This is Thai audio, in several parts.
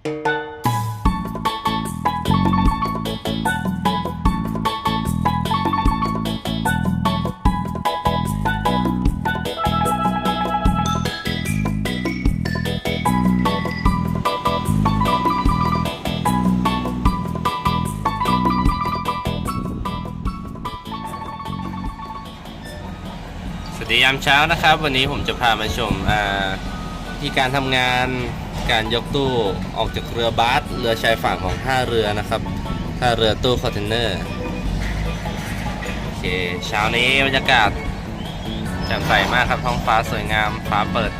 สวัสดียามเช้านะครับ วันนี้ผมจะพามาชมที่การทำงาน การยกตู้ออกจากเรือบาสเรือชายฝั่งของท่าเรือนะครับท่าเรือตู้คอนเทนเนอร์โอเคเช้านี้บรรยากาศแจ่มใสมากครับท้องฟ้าสวยงามฟ้าเปิด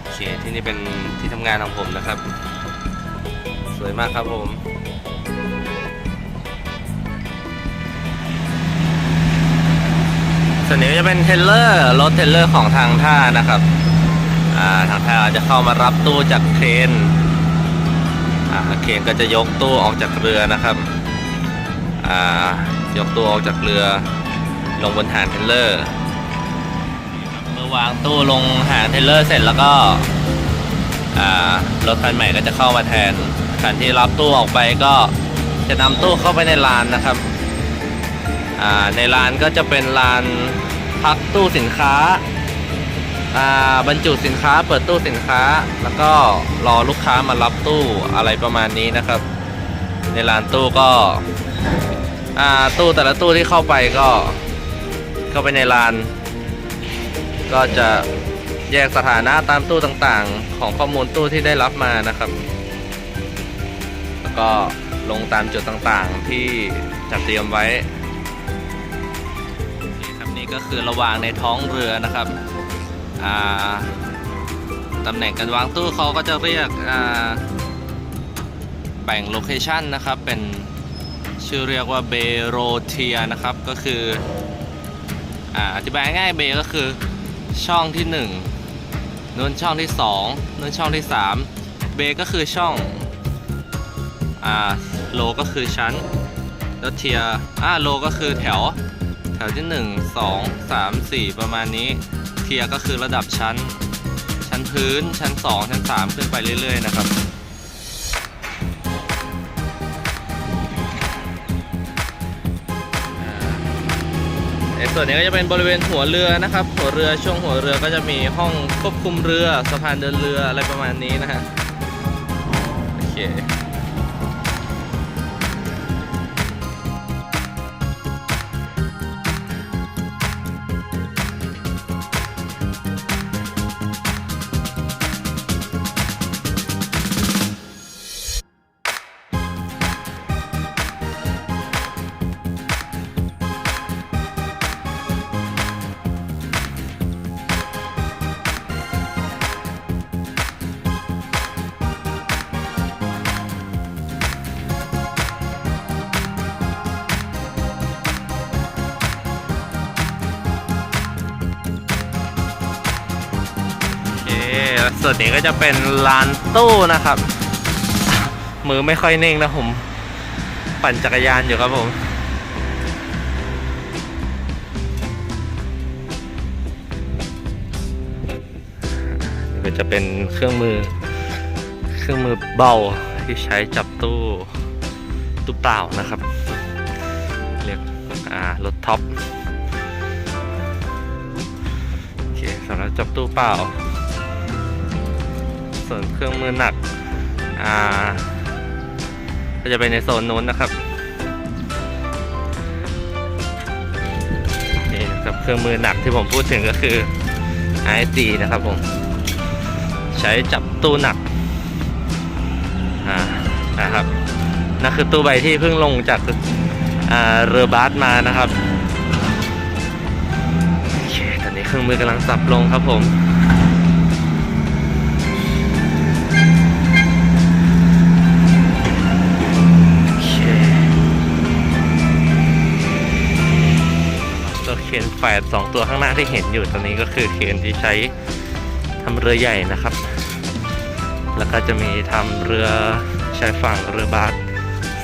โอเคที่นี่เป็นที่ทำงานของผมนะครับ สวยมากครับผม ส่วนนี้จะเป็นเทรลเลอร์รถเทรลเลอร์ของทางท่านะครับอ่าทางท่าจะเข้ามารับตู้จากเครนอ่าเครนก็จะยกตู้ออกจากเรือนะครับอ่ายกตู้ออกจากเรือลงบนหางเทรลเลอร์เมื่อวางตู้ลงหางเทรลเลอร์เสร็จแล้วก็อ่ารถคันใหม่ก็จะเข้ามาแทนคันที่รับตู้ออกไปก็จะนำตู้เข้าไปในลานนะครับ ในร้านก็จะเป็นร้านพักตู้สินค้าบรรจุสินค้าเปิดตู้สินค้า แล้วก็รอลูกค้ามารับตู้อะไรประมาณนี้นะครับ ในร้านตู้ก็ตู้แต่ละตู้ที่เข้าไปก็เข้าไปในร้าน ก็จะแยกสถานะตามตู้ต่างๆ ของข้อมูลตู้ที่ได้รับมานะครับ แล้วก็ลงตามจุดต่างๆที่จัดเตรียมไว้ ก็คือระหว่างในท้องเรือนะครับตำแหน่งการวางตู้เขาก็จะเรียกแบ่งโลเคชันนะครับ เป็นชื่อเรียกว่าเบโรเทียนะครับ ก็คืออธิบายง่ายเบก็คือช่องที่ 1นู้นช่องที่ 2นู้นช่องที่ 3 เบก็คือช่องอ่าโลก็คือชั้นแล้วเทียอ่าโลก็คือแถว ถวที่ 1 2 3 4 ประมาณนี้ เทียก็คือระดับชั้น ชั้นพื้น ชั้น 2 ชั้น 3 ขึ้นไปเรื่อย ๆ นะครับในส่วนนี้ก็จะเป็นบริเวณหัวเรือนะครับ หัวเรือช่วงหัวเรือก็จะมีห้องควบคุมเรือสะพานเดินเรืออะไรประมาณนี้นะฮะโอเค ส่วนนี้ก็จะเป็นลานตู้นะครับ มือไม่ค่อยนิ่งนะผม ปั่นจักรยานอยู่ครับผมนี่ก็จะเป็นเครื่องมือ เครื่องมือเบาที่ใช้จับตู้ตู้เปล่านะครับ เรียกรถท็อปโอเคสำหรับจับตู้เปล่า ส่วนเครื่องมือหนักอ่าก็จะเป็นในโซนนู้นนะครับนี่นะครับเครื่องมือหนักที่ผมพูดถึงก็คือ IC นะครับผมใช้จับตู้หนักอ่านะครับนั่นคือตู้ใบที่เพิ่งลงจากเรือบาสมานะครับโอเคตอนนี้เครื่องมือกำลังสับลงครับผม แฝดสองตัวข้างหน้าที่เห็นอยู่ตอนนี้ก็คือเคนที่ใช้ทำเรือใหญ่นะครับ แล้วก็จะมีทำเรือชายฝั่งเรือบาส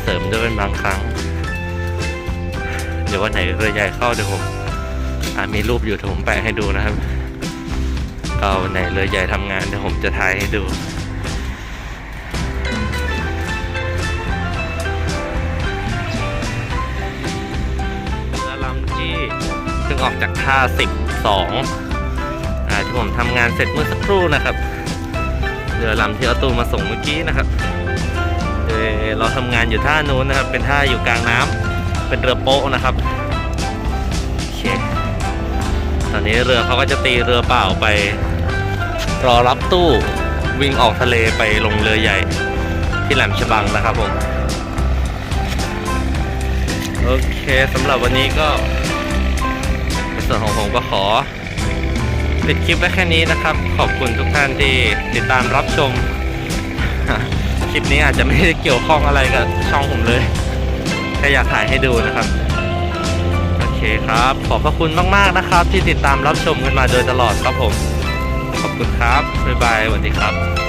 เสริมด้วยเป็นบางครั้ง เดี๋ยววันไหนเรือใหญ่เข้าเดี๋ยวผมมีรูปอยู่เดี๋ยวผมแปะให้ดูนะครับก็ก็วันไหนเรือใหญ่ทำงานเดี๋ยวผมจะถ่ายให้ดู งออกจากท่า 12อ่าที่ผมทำงานเสร็จเมื่อสักครู่นะครับเรือลำที่เอาตูมาส่งเมื่อกี้นะครับเเราทำงานอยู่ท่านู้นนะครับ เป็นท่าอยู่กลางน้ำเป็นเรือโป๊ะนะครับโอเคตอนนี้เรือเขาก็จะตีเรือเปล่าไป รอรับตู้วิ่งออกทะเลไปลงเรือใหญ่ ที่แหลมฉบังนะครับผมโอเคสำหรับวันนี้ก็ ส่วนของผมก็ขอปิดคลิปไว้แค่นี้นะครับ ขอบคุณทุกท่านที่ติดตามรับชม คลิปนี้อาจจะไม่ได้เกี่ยวข้องอะไรกับช่องผมเลยแค่อยากถ่ายให้ดูนะครับ โอเคครับ ขอบพระคุณมากๆนะครับ ที่ติดตามรับชมกันมาโดยตลอดครับผม ขอบคุณครับ บ๊ายบายสวัสดีครับ